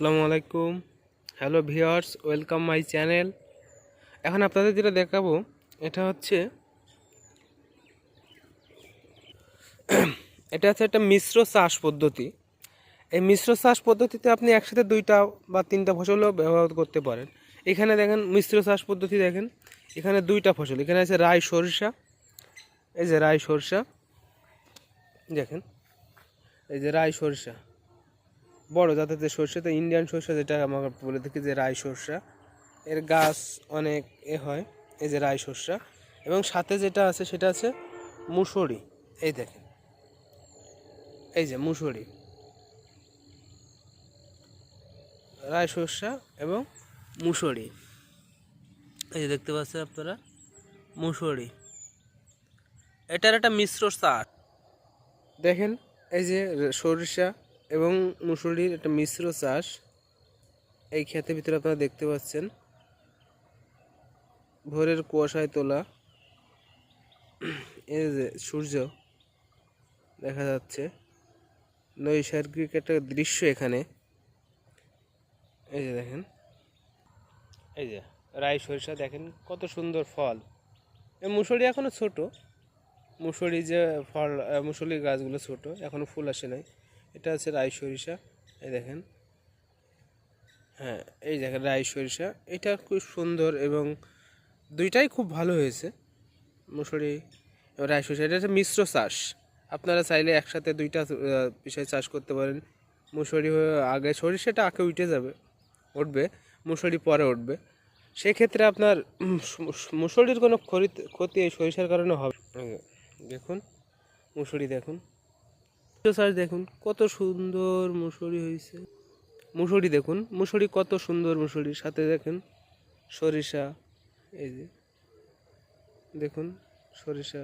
আসসালামু আলাইকুম। Hello viewers welcome my channel এখন আপনাদের যেটা দেখাবো, এটা হচ্ছে এটা হচ্ছে একটা মিশ্র চাষ পদ্ধতি। এই মিশ্র চাষ পদ্ধতিতে আপনি একসাথে দুইটা বা তিনটা ফসলও ব্যবহার করতে পারেন। এখানে দেখেন মিশ্র চাষ পদ্ধতি দেখেন। এখানে দুইটা ফসল, এখানে আছে রাই সরিষা, এই যে রাই সরিষা, দেখেন, এই যে রাই সরিষা। বড় যাতে যে সর্ষেটা ইন্ডিয়ান সর্ষে যেটা আমাকে বলে থাকি যে রাই সর্ষা, এর গাছ অনেক এ হয়, এই যে রাই সর্ষা। এবং সাথে যেটা আছে, সেটা আছে মুসুরি, এই দেখেন, এই যে মুসুরি। রাই সর্ষা এবং মুসুরি, এই যে দেখতে পাচ্ছেন আপনারা, মুসুরি। এটার একটা মিশ্র চাষ দেখেন, এই যে সরিষা এবং মুসুরির একটা মিশ্র চাষ এই ক্ষেতের ভিতরে আপনারা দেখতে পাচ্ছেন। ভোরের কুয়াশায় তোলা। এই যে সূর্য দেখা যাচ্ছে। নৈসর্গিক একটা দৃশ্য এখানে। এই যে দেখেন। এই যে রাই সরিষা দেখেন কত সুন্দর ফল। মুসুরি এখনও ছোট। মুসুরি যে ফল মুসুরি গাছগুলো ছোট, এখনও ফুল আসে নাই। এটা হচ্ছে রাই সরিষা, এই দেখেন। হ্যাঁ এই দেখেন রাই সরিষা। এটা খুব সুন্দর এবং দুইটাই খুব ভালো হয়েছে, মুসুরি রাই সরিষা। এটা হচ্ছে মিশ্র চাষ। আপনারা চাইলে একসাথে দুইটা বিষয় চাষ করতে পারেন। মুসুরি আগে সরিষাটা আগে উঠে যাবে, উঠবে, মুসুরি পরে উঠবে। সেক্ষেত্রে আপনার মুসুরির কোনো ক্ষতি এই সরিষার কারণে হবে দেখুন, মুসুরি দেখুন। চাষ দেখুন, কত সুন্দর মুসুরি হয়েছে মুসুরি দেখুন, মুসুরি কত সুন্দর মুসুরি সাথে দেখেন, সরিষা, এই যে। দেখুন, সরিষা।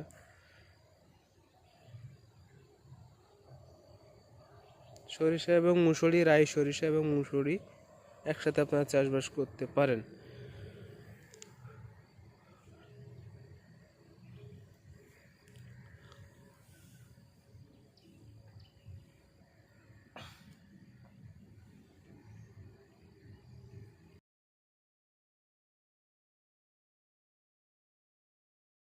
সরিষা এবং মুসুরি, রাই সরিষা এবং মুসুরি একসাথে আপনারা চাষবাস করতে পারেন।